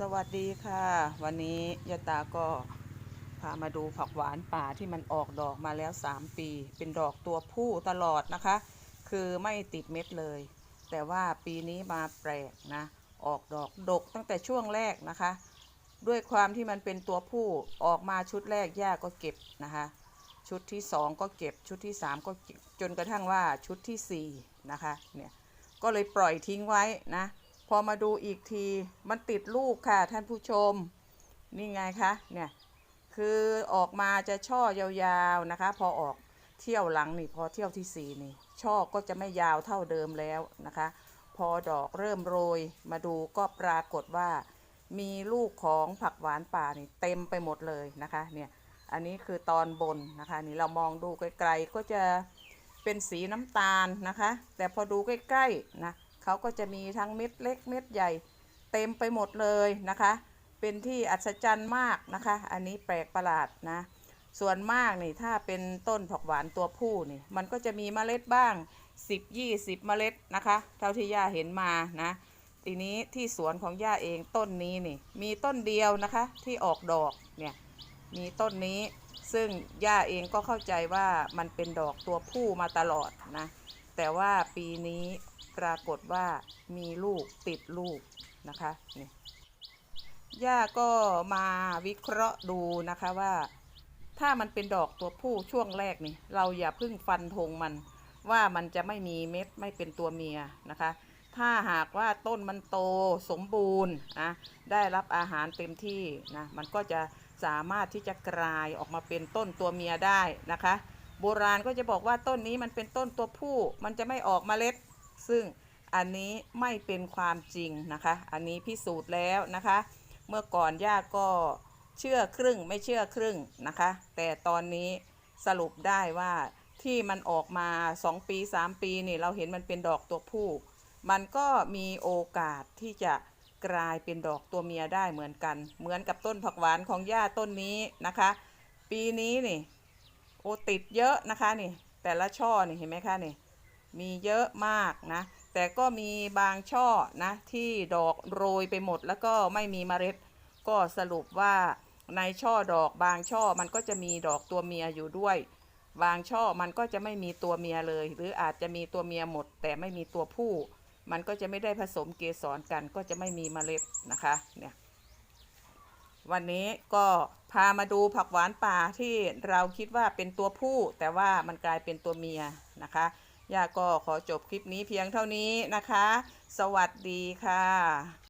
สวัสดีค่ะ วันนี้ยาตาก็พามาดูผักหวานป่าที่มันออกดอกมาแล้ว 3 ปี เป็นดอกตัวผู้ตลอดนะคะ คือไม่ติดเม็ดเลย แต่ว่าปีนี้มาแปลกนะ ออกดอกดกตั้งแต่ช่วงแรกนะคะ ด้วยความที่มันเป็นตัวผู้ออกมาชุดแรกย่าก็เก็บนะคะ ชุดที่ 2 ก็เก็บชุดที่ 3 ก็เก็จนกระทั่งว่าชุดทีสี่4นะคะเนี่ยก็เลยปล่อยทิ้งไว้นะ พอมาดูอีกทีมันติดลูกค่ะท่านผู้ชม นี่ไงคะเนี่ยคือออกมาจะช่อยาวๆนะคะ พอออกเที่ยวหลังนี่พอเที่ยวที่สี่นี่ ช่อก็จะไม่ยาวเท่าเดิมแล้วนะคะ พอดอกเริ่มโรยมาดูก็ปรากฏว่า มีลูกของผักหวานป่านี่เต็มไปหมดเลยนะคะเนี่ยอันนี้คือตอนบนนะคะ นี่เรามองดูไกลๆก็จะเป็นสีน้ำตาลนะคะ แต่พอดูใกล้ๆนะ เขาก็จะมีทั้งเม็ดเล็กเม็ดใหญ่ เต็มไปหมดเลยนะคะ เป็นที่อัศจรรย์มากนะคะ อันนี้แปลกประหลาดนะส่วนมากนี่ถ้าเป็นต้นผักหวานตัวผู้นี่ มันก็จะมีเมล็ดบ้าง 10 20 เมล็ดนะคะ เท่าที่ย่าเห็นมานะทีนี้ที่สวนของย่าเองต้นนี้นี่ มีต้นเดียวนะคะที่ออกดอกเนี่ยมีต้นนี้ซึ่งย่าเองก็เข้าใจว่ามันเป็นดอกตัวผู้มาตลอดนะ แต่ว่าปีนี้ปรากฏว่ามีลูกติดลูกนะคะนี่ย่าก็มาวิเคราะห์ดูนะคะว่า ถ้ามันเป็นดอกตัวผู้ช่วงแรกนี่ เราอย่าเพึ่งฟันธงมัน ว่ามันจะไม่มีเม็ดไม่เป็นตัวเมียนะคะ ถ้าหากว่าต้นมันโตสมบูรณ์นะได้รับอาหารเต็มที่นะมันก็จะสามารถที่จะกลายออกมาเป็นต้นตัวเมียได้นะคะ โบราณก็จะบอกว่าต้นนี้มันเป็นต้นตัวผู้ มันจะไม่ออกเมล็ด ซึ่งอันนี้ไม่เป็นความจริงนะคะ อันนี้พิสูจน์แล้วนะคะ เมื่อก่อนย่าก็เชื่อครึ่งไม่เชื่อครึ่งนะคะ แต่ตอนนี้สรุปได้ว่าที่มันออกมา 2 ปี 3 ปีนี่เราเห็นมันเป็นดอกตัวผู้ มันก็มีโอกาสที่จะกลายเป็นดอกตัวเมียได้เหมือนกัน เหมือนกับต้นผักหวานของย่าต้นนี้นะคะ ปีนี้นี่ โอติดเยอะนะคะนี่แต่ละช่อนี่เห็นไหมคะนี่มีเยอะมากนะ แต่ก็มีบางช่อนะที่ดอกโรยไปหมดแล้วก็ไม่มีเมล็ด ก็สรุปว่าในช่อดอกบางช่อมันก็จะมีดอกตัวเมียอยู่ด้วย บางช่อมันก็จะไม่มีตัวเมียเลย หรืออาจจะมีตัวเมียหมด แต่ไม่มีตัวผู้ มันก็จะไม่ได้ผสมเกสรกัน ก็จะไม่มีเมล็ดนะคะเนี่ย วันนี้ก็พามาดูผักหวานป่าที่เราคิดว่าเป็นตัวผู้ แต่ว่ามันกลายเป็นตัวเมียนะคะย่าก็ขอจบคลิปนี้เพียงเท่านี้นะคะ สวัสดีค่ะ